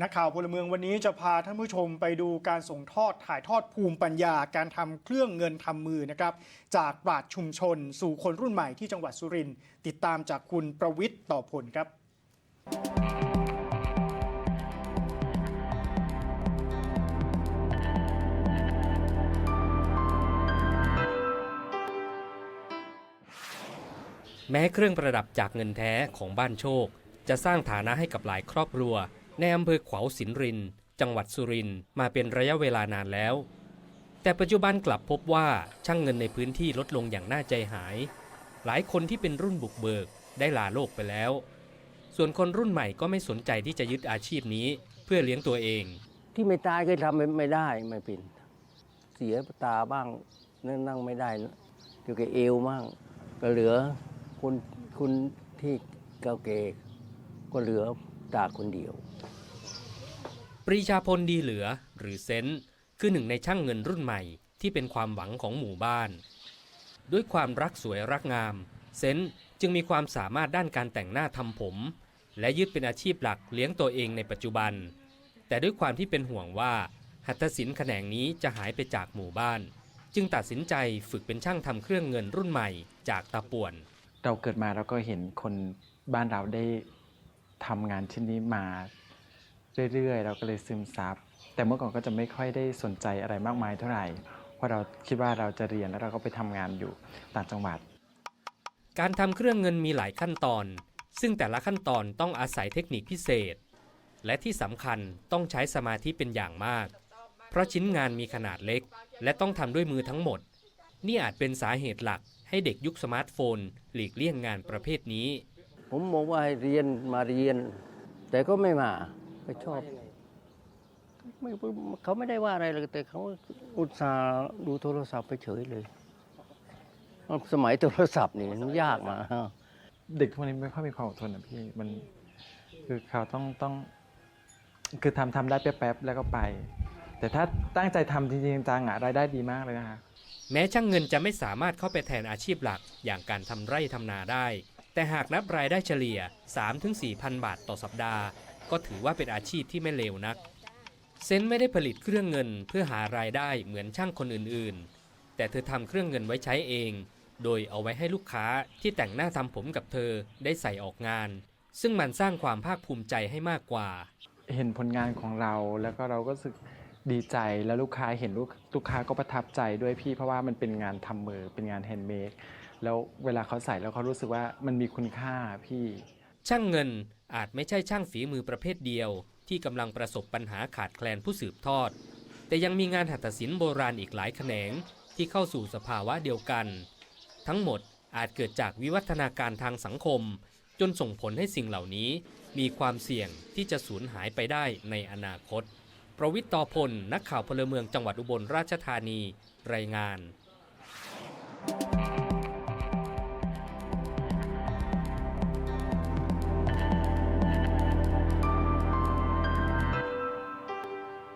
นักข่าวพลเมืองวันนี้จะพาท่านผู้ชมไปดูการส่งทอดถ่ายทอดภูมิปัญญา การทำเครื่องเงินทำมือนะครับจากปราชญ์ชุมชน สู่คนรุ่นใหม่ที่จังหวัดสุรินทร์ติดตามจากคุณประวิทย์ต่อผลครับ แม้เครื่องประดับจากเงินแท้ของบ้านโชค จะสร้างฐานะให้กับหลายครอบครัว ในอำเภอขวาวสินริน จังหวัดสุรินทร์มาเป็นระยะเวลานานแล้ว แต่ปัจจุบันกลับพบว่าช่างเงินในพื้นที่ลดลงอย่างน่าใจหาย หลายคนที่เป็นรุ่นบุกเบิกได้ลาโลกไปแล้ว ส่วนคนรุ่นใหม่ก็ไม่สนใจที่จะยึดอาชีพนี้เพื่อเลี้ยงตัวเอง ที่ไม่ตายก็ทำไม่ได้ไม่เป็น เสียตาบ้างนั่งนั่งไม่ได้เกี่ยวกับเอวบ้างก็เหลือคนคนที่เก่าเกก็เหลือ ตาคนเดียว ปรีชาพลดีเหลือหรือเซนต์คือหนึ่งในช่างเงินรุ่นใหม่ที่เป็นความหวังของหมู่บ้าน ด้วยความรักสวยรักงาม เซนต์จึงมีความสามารถด้านการแต่งหน้าทำผม และยึดเป็นอาชีพหลักเลี้ยงตัวเองในปัจจุบัน แต่ด้วยความที่เป็นห่วงว่า หัตถศิลป์แขนงนี้จะหายไปจากหมู่บ้าน จึงตัดสินใจฝึกเป็นช่างทำเครื่องเงินรุ่นใหม่จากตาป่วน เราเกิดมาเราก็เห็นคนบ้านเราได้ ทำงานชิ้นนี้มาเรื่อยๆ เราก็เลยซึมซับ แต่เมื่อก่อนก็จะไม่ค่อยได้สนใจอะไรมากมายเท่าไหร่ เพราะเราคิดว่าเราจะเรียนแล้วเราก็ไปทำงานอยู่ต่างจังหวัด การทำเครื่องเงินมีหลายขั้นตอน ซึ่งแต่ละขั้นตอนต้องอาศัยเทคนิคพิเศษ และที่สำคัญต้องใช้สมาธิเป็นอย่างมาก เพราะชิ้นงานมีขนาดเล็ก และต้องทำด้วยมือทั้งหมด นี่อาจเป็นสาเหตุหลักให้เด็กยุคสมาร์ทโฟน หลีกเลี่ยงงานประเภทนี้ ผมบอกว่าให้เรียนมาเรียน แต่ก็ไม่มาไม่ชอบไม่เขาไม่ได้ว่าอะไรเลยแต่เขาอุตส่าห์ดูโทรศัพท์ไปเฉยเลยสมัยโทรศัพท์นี่มันยากมาเด็กพวกนี้ไม่ค่อยมีความอดทนนะพี่มันคือเขาต้องต้องคือทำทำได้แป๊บๆแล้วก็ไป แต่ถ้าตั้งใจทำจริงๆจังอะรายได้ดีมากเลยนะคะแม้ช่างเงินจะไม่สามารถเข้าไปแทนอาชีพหลักอย่างการทำไร่ทำนาได้ แต่หากนับรายได้เฉลี่ย 3-4พันบาทต่อสัปดาห์ ก็ถือว่าเป็นอาชีพที่ไม่เลวนัก เซนไม่ได้ผลิตเครื่องเงินเพื่อหารายได้เหมือนช่างคนอื่นๆ แต่เธอทำเครื่องเงินไว้ใช้เอง โดยเอาไว้ให้ลูกค้าที่แต่งหน้าทำผมกับเธอได้ใส่ออกงาน ซึ่งมันสร้างความภาคภูมิใจให้มากกว่า เห็นผลงานของเราแล้วก็เราก็รู้สึกดีใจแล้วลูกค้าเห็นลูกลูกค้าก็ประทับใจด้วยพี่เพราะว่ามันเป็นงานทำมือเป็นงานแฮนด์เมด แล้วเวลาเขาใส่แล้วเขารู้สึกว่ามันมีคุณค่าพี่ ช่างเงินอาจไม่ใช่ช่างฝีมือประเภทเดียว ที่กำลังประสบปัญหาขาดแคลนผู้สืบทอด แต่ยังมีงานหัตถศิลป์โบราณอีกหลายแขนงที่เข้าสู่สภาวะเดียวกัน ทั้งหมดอาจเกิดจากวิวัฒนาการทางสังคม จนส่งผลให้สิ่งเหล่านี้ มีความเสี่ยงที่จะสูญหายไปได้ในอนาคต ประวิตรต่อพล นักข่าวพลเมืองจังหวัดอุบลราชธานี รายงาน